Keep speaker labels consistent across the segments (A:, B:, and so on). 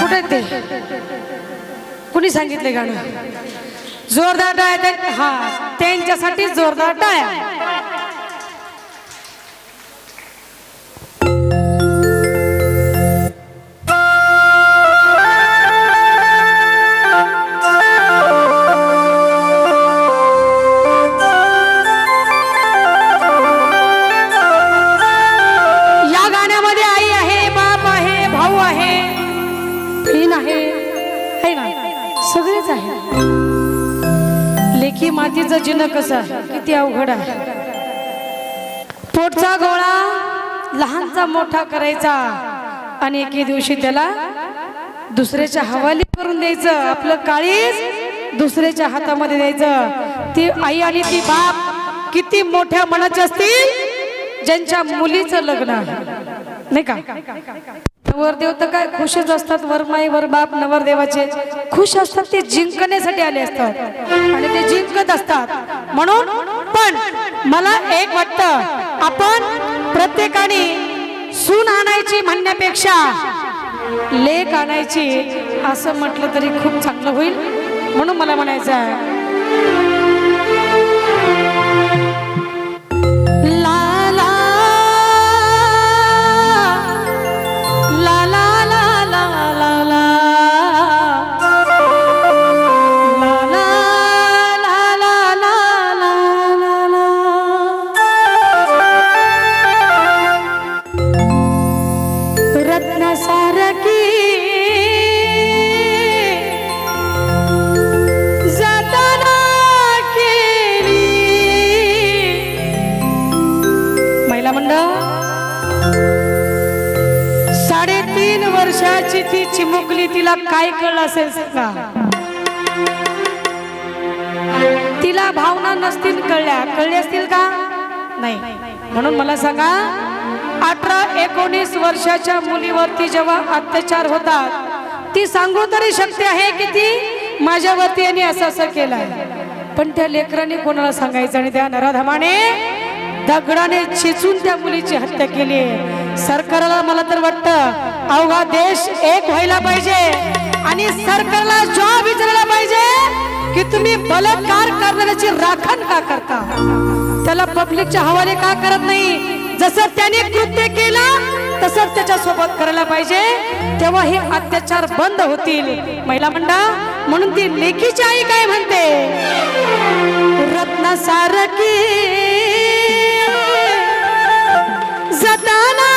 A: कुठे ते? कुणी सांगितले गाणं? जोरदार डाय हा त्यांच्यासाठी जोरदार टाळ्या सगळेच आहे. लेखी मातीचं जिनं कसं किती अवघड आहे. पोटचा गोळा लहानचा मोठा करायचा. आणि एके दिवशी त्याला दुसऱ्याच्या हवाली करून द्यायचं. आपलं काळीच दुसऱ्याच्या हातामध्ये द्यायचं. ती आई आणि ती बाप किती मोठ्या मनाची असतील? ज्यांच्या मुलीचं लग्न आहे. नाही का? नवरदेव तर काय खुशच असतात वरमाई वर बाप नवरदेवाचे. खुश असतात ते जिंकण्यासाठी आले असतात. आणि ते जिंकत असतात. म्हणून पण मला एक वाटतं आपण प्रत्येकाने सून आणायची म्हणण्यापेक्षा लेख आणायची असं म्हटलं तरी खूप चांगलं होईल. म्हणून मला म्हणायचं आहे काय कळलं असेल सांगा तिला भावना नसतील कळल्या. कळले असतील का? नाही. म्हणून मला सांगा अठरा एकोणीस वर्षाच्या मुलीवरती जेव्हा अत्याचार होतात ती सांगू तरी शकते आहे की ती माझ्यावरती यांनी असं असं केलंय. पण त्या लेकराने कोणाला सांगायचं आणि त्या नराधमाने दगडाने चिचून त्या मुलीची हत्या केली सरकारला मला तर वाटतं अवघा देश एक व्हायला पाहिजे. आणि सरकारला जॉब विचारायला पाहिजे की तुम्ही बलात्कार करणाऱ्याची राखण का करता? त्याला पब्लिकच्या हवाले का करत नाही? जसं त्याने कृत्य केलं तसंच त्याच्या सोबत करायला पाहिजे. तेव्हा हे अत्याचार बंद होतील. महिला मंडळ म्हणून ती लेखीची आई काय म्हणते? रत्न सारखी जताना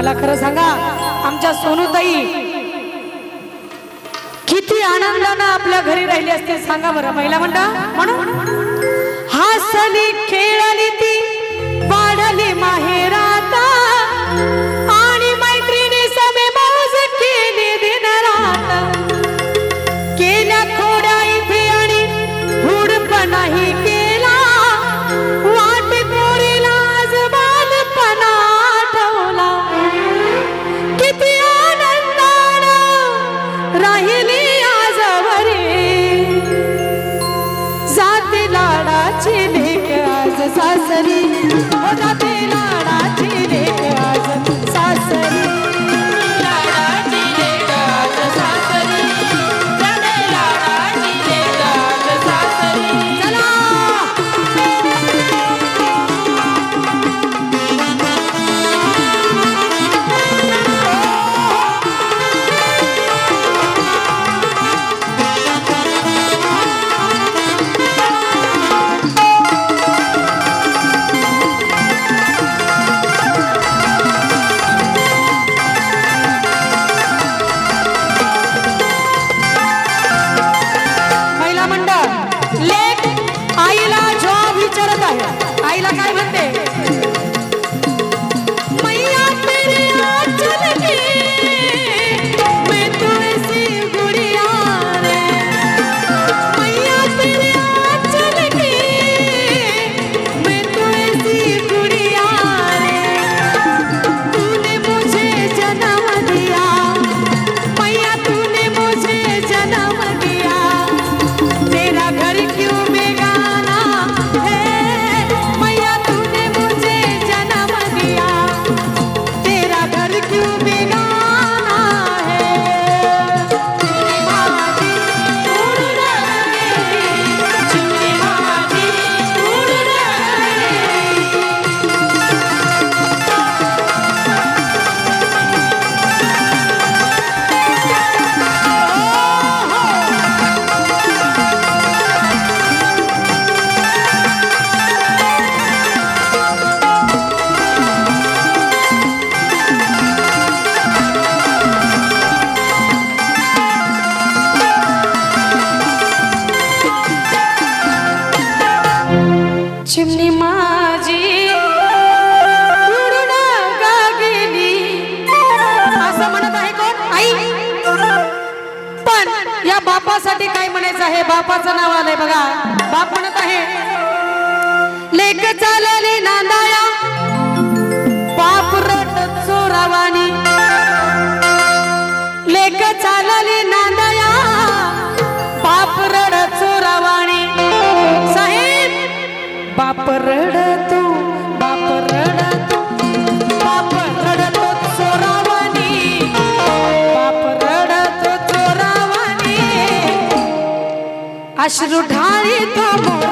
A: मला खरं सांगा आमच्या सोनूताई किती आनंदानं आपल्या घरी राहिली असते सांगा बरं महिला म्हणता म्हणून? हासली खेळली ती वाढली माहेरा चिमणी माझी गेली? असं म्हणत आहे कोण? आई. पण या बापासाठी काय म्हणायचं आहे? बापाचं नाव आलंय बघा. बाप म्हणत आहे लेख चालले नांदाया আশ্রু ঢাড়ি তোমার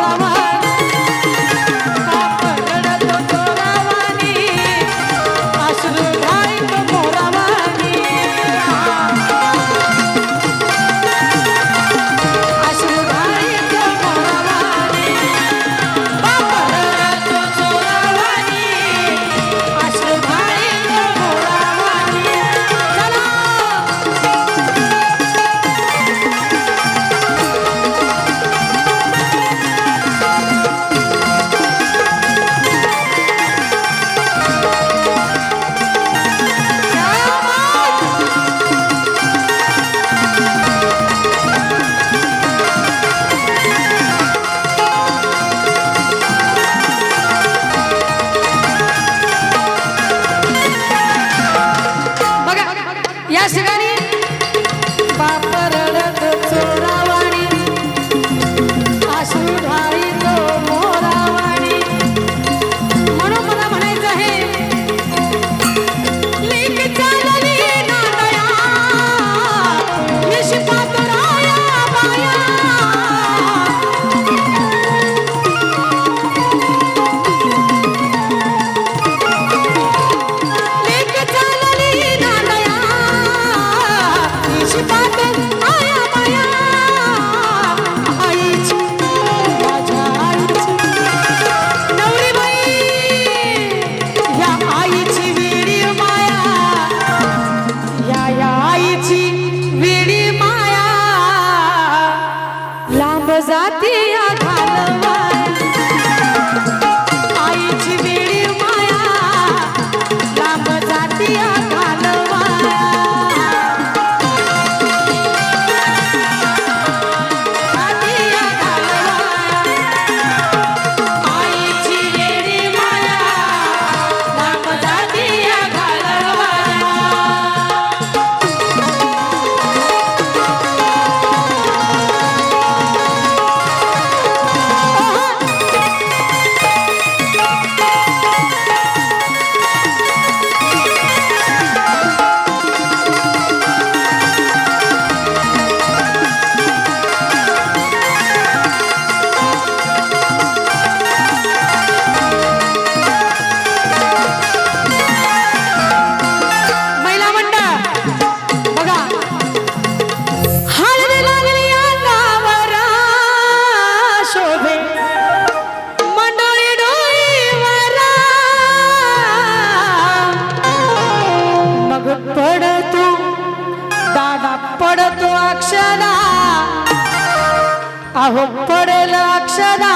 A: अहो पडेल अक्षदा.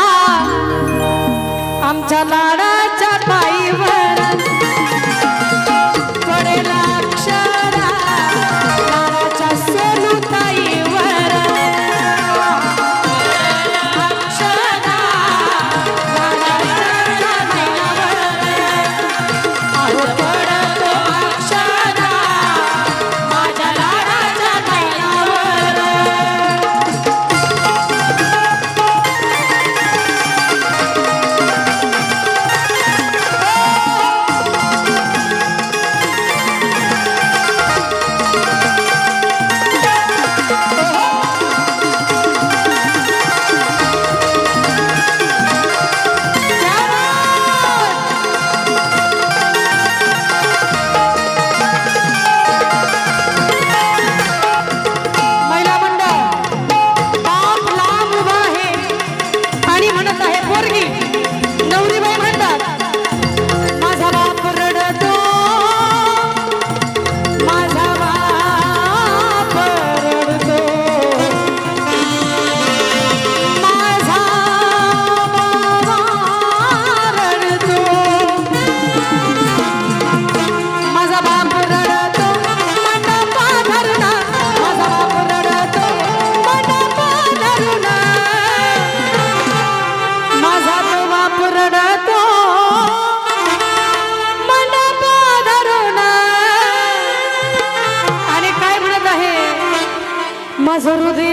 A: आमच्या लाडा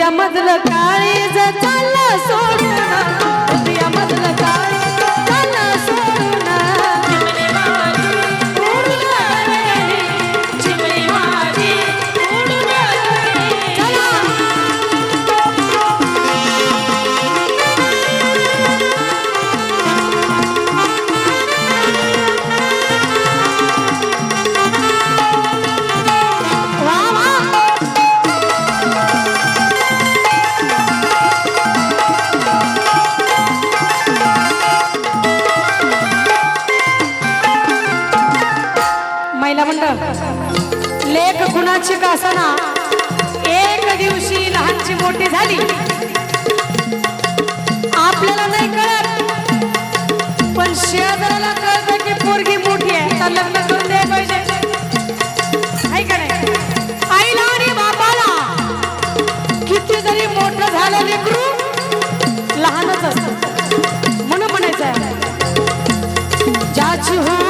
A: माझं काळी जर चाललं सोडून. Oh.